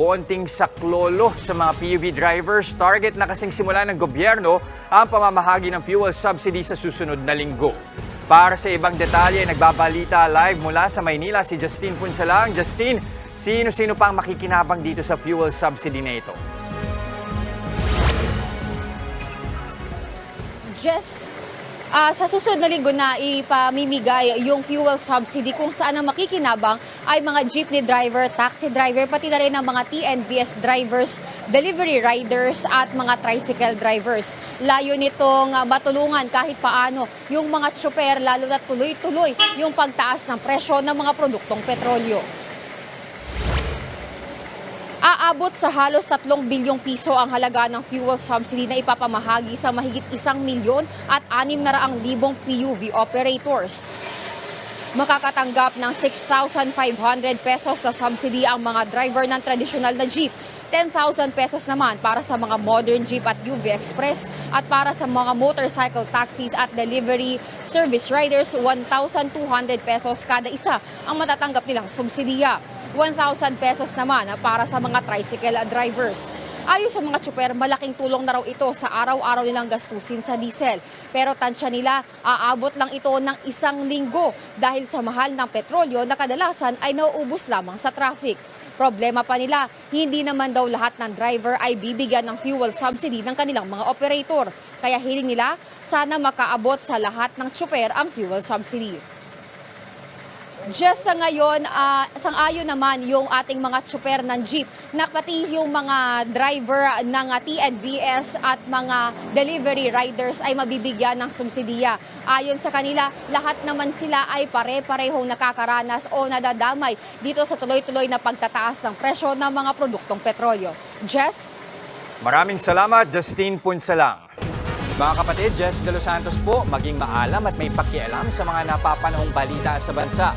konting saklolo sa mga PUV drivers. Target na kasing simula ng gobyerno ang pamamahagi ng fuel subsidy sa susunod na linggo. Para sa ibang detalye, nagbabalita live mula sa Maynila si Justine Punsalang. Justine, sino-sino pang makikinabang dito sa fuel subsidy na ito? Jess, ah, sa susunod na linggo na ipamimigay yung fuel subsidy kung saan ang makikinabang ay mga jeepney driver, taxi driver, pati na rin ang mga TNVS drivers, delivery riders at mga tricycle drivers. Layo nitong ah, matulungan kahit paano yung mga tsuper lalo na tuloy-tuloy yung pagtaas ng presyo ng mga produktong petrolyo. Aabot sa halos 3 bilyong piso ang halaga ng fuel subsidy na ipapamahagi sa mahigit isang milyon at 600 libong PUV operators. Makakatanggap ng 6,500 pesos sa subsidy ang mga driver ng tradisyonal na jeep. 10,000 pesos naman para sa mga modern jeep at UV Express at para sa mga motorcycle taxis at delivery service riders, 1,200 pesos kada isa ang matatanggap nilang subsidiya. 1,000 pesos naman para sa mga tricycle drivers. Ayon sa mga tsuper, malaking tulong na raw ito sa araw-araw nilang gastusin sa diesel. Pero tansya nila, aabot lang ito ng isang linggo dahil sa mahal ng petrolyo na kadalasan ay nauubos lamang sa traffic. Problema pa nila, hindi naman daw lahat ng driver ay bibigyan ng fuel subsidy ng kanilang mga operator. Kaya hiling nila, sana makaabot sa lahat ng tsuper ang fuel subsidy. Just sa ngayon, ah, sang-ayon naman yung ating mga tsuper ng jeep na pati yung mga driver ng TNVS at mga delivery riders ay mabibigyan ng subsidiya. Ayon sa kanila, lahat naman sila ay pare-parehong nakakaranas o nadadamay dito sa tuloy-tuloy na pagtataas ng presyo ng mga produktong petrolyo. Jess? Maraming salamat, Justine Punsalang. Mga kapatid, Jess De Los Santos po, maging maalam at may pakialam sa mga napapanahong balita sa bansa.